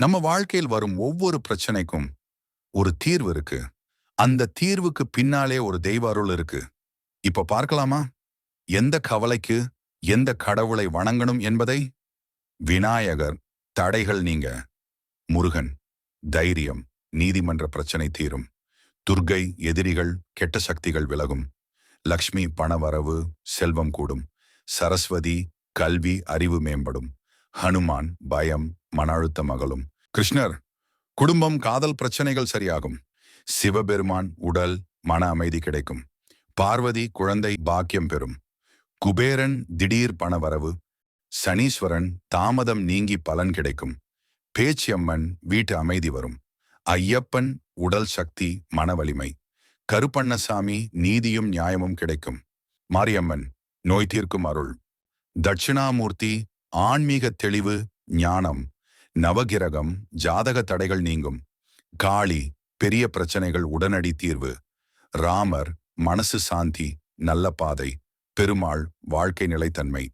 நம்ம வாழ்க்கையில் வரும் ஒவ்வொரு பிரச்சனைக்கும் ஒரு தீர்வு இருக்கு. அந்த தீர்வுக்கு பின்னாலே ஒரு தெய்வ அருள் இருக்கு. இப்ப பார்க்கலாமா? எந்த கவலைக்கு எந்த கடவுளை வணங்கணும் என்பதை? விநாயகர் தடைகள் நீங்க. முருகன் தைரியம் நீதிமன்ற பிரச்சனை தீரும். துர்கை எதிரிகள் கெட்ட சக்திகள் விலகும். லக்ஷ்மி பணவரவு செல்வம் கூடும். சரஸ்வதி கல்வி அறிவு மேம்படும். ஹனுமான் பயம் மன அழுத்தம் அகலும் கிருஷ்ணர் குடும்பம் காதல் பிரச்சனைகள் சரியாகும். சிவபெருமான் உடல் மன அமைதி கிடைக்கும். பார்வதி குழந்தை பாக்கியம் பெறும். குபேரன் திடீர் பணவரவு. சனீஸ்வரன் தாமதம் நீங்கி பலன் கிடைக்கும். பேச்சியம்மன் வீட்டு அமைதி வரும். ஐயப்பன் உடல் சக்தி மன வலிமை. கருப்பண்ணசாமி நீதியும் நியாயமும் கிடைக்கும். மாரியம்மன் நோய் தீர்க்கும் அருள். தட்சிணாமூர்த்தி ஆன்மீக தெளிவு ஞானம் நவகிரகம் ஜாதக தடைகள் நீங்கும். காளி பெரிய பிரச்சனைகள் உடனடி தீர்வு. ராமர் மனசு சாந்தி நல்ல பாதை பெருமாள் வாழ்க்கை நிலைத்தன்மை.